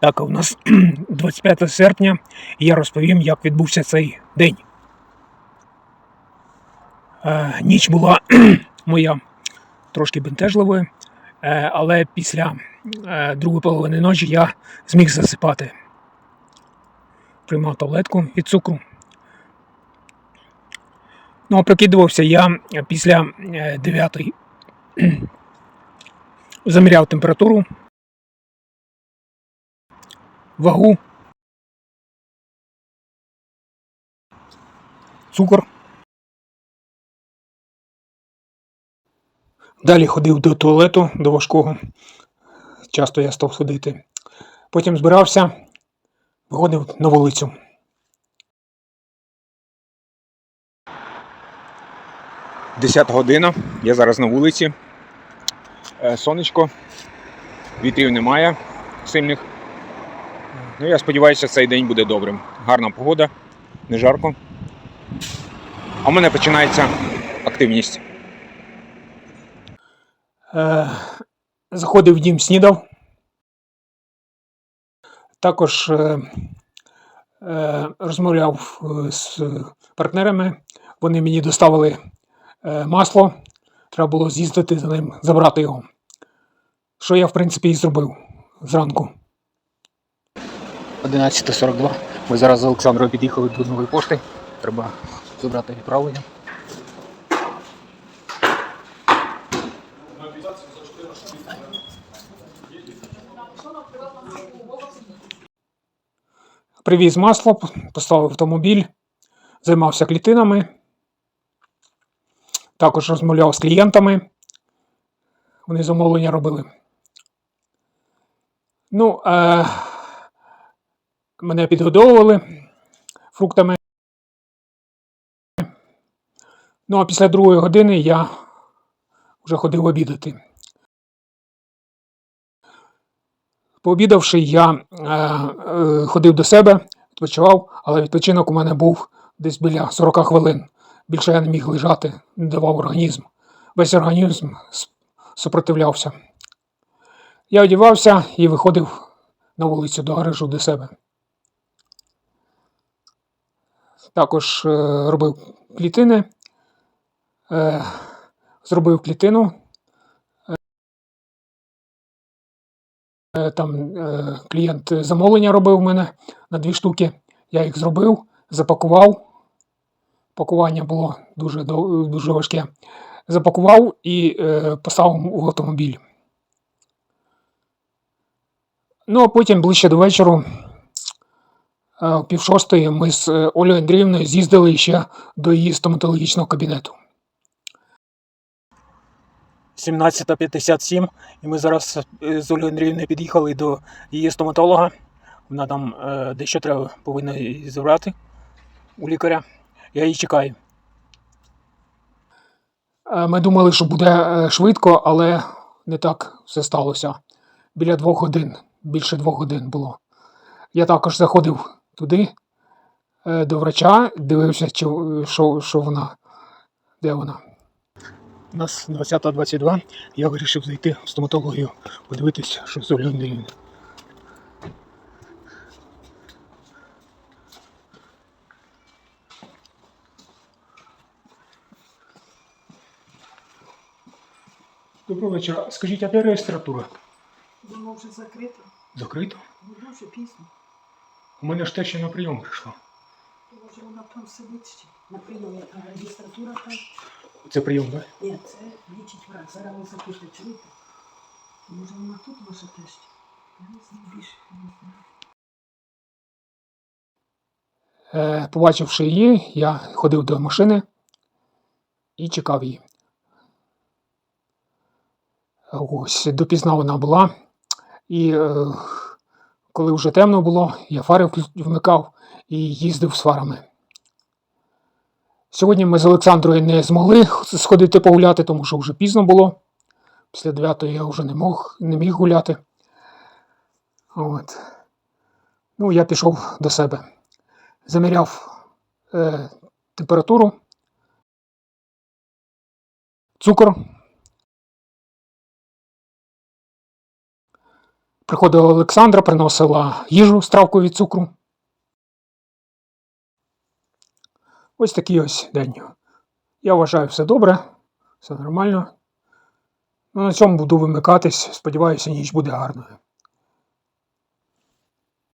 Так, у нас 25 серпня, і я розповім, як відбувся цей день. Е, ніч була моя трошки бентежливою, е, але після е, другої половини ночі я зміг засипати. Приймав таблетку від цукру. Ну, а прокидувався я після 9 заміряв температуру, вагу, цукор. Далі ходив до туалету, до важкого. Часто я став ходити. Потім збирався, виходив на вулицю. Десята година. Я зараз на вулиці. Е, Сонечко. Вітрів немає сильних. Ну, я сподіваюся, цей день буде добрим. Гарна погода, не жарко. А в мене починається активність. Е, заходив в дім, снідав. Також е, е, розмовляв з партнерами. Вони мені доставили масло. Треба було з'їздити за ним, забрати його. Що я, в принципі, і зробив зранку. 11.42. Ми зараз з Олександрою під'їхали до нової пошти. Треба забрати відправлення. Привіз масло, поставив автомобіль, займався клітинами. Також розмовляв з клієнтами. Вони замовлення робили. Ну, е, мене підгодовували фруктами. Ну, а після другої години я вже ходив обідати. Пообідавши, я е, е, ходив до себе, відпочивав, але відпочинок у мене був десь біля 40 хвилин. Більше я не міг лежати, не давав організм. Весь організм супротивлявся. Я одівався і виходив на вулицю до гаражу до себе. Також е, робив клітини, е, зробив клітину. Е, Там клієнт замовлення робив у мене на дві штуки. Я їх зробив, запакував. Пакування було дуже, дуже важке. Запакував і е, поставив в автомобіль. Ну, а потім ближче до вечора, о пів шостої, ми з е, Олею Андріївною з'їздили ще до її стоматологічного кабінету. 17.57, і ми зараз е, з Олею Андріївною під'їхали до її стоматолога. Вона там е, дещо треба повинна забрати у лікаря. Я її чекаю. Е, Ми думали, що буде е, швидко, але не так все сталося. Біля двох годин, більше двох годин було. Я також заходив туди, е, до врача, дивився, чи, що, що вона, де вона. У нас 20.22. Я вирішив зайти в стоматологію, подивитися, що з Олею Доброго вечора. Скажіть, а де реєстратура? Воно вже закрито, Закрито? воно вже пізно. У мене ж те, що на прийом прийшла. Що вона там сидить. На прийомі та реєстратура там. Це прийом, так? Ні, це лічить враг. Зараз ви запишете, чуєте? Може вона тут ваша тесть? Я не знаю більше, не знаю. Е, побачивши її, я ходив до машини і чекав її. Ось допізна вона була. І е, коли вже темно було, я фари вмикав і їздив з фарами. Сьогодні ми з Олександрою не змогли сходити погуляти, тому що вже пізно було. Після 9 я вже не, мог, не міг гуляти. От. Ну, я пішов до себе заміряв е, температуру, цукор, Приходила Олександра, приносила їжу стравку від цукру. Ось такий ось день. Я вважаю, все добре, все нормально. Ну, на цьому буду вимикатись. Сподіваюся, ніч буде гарною.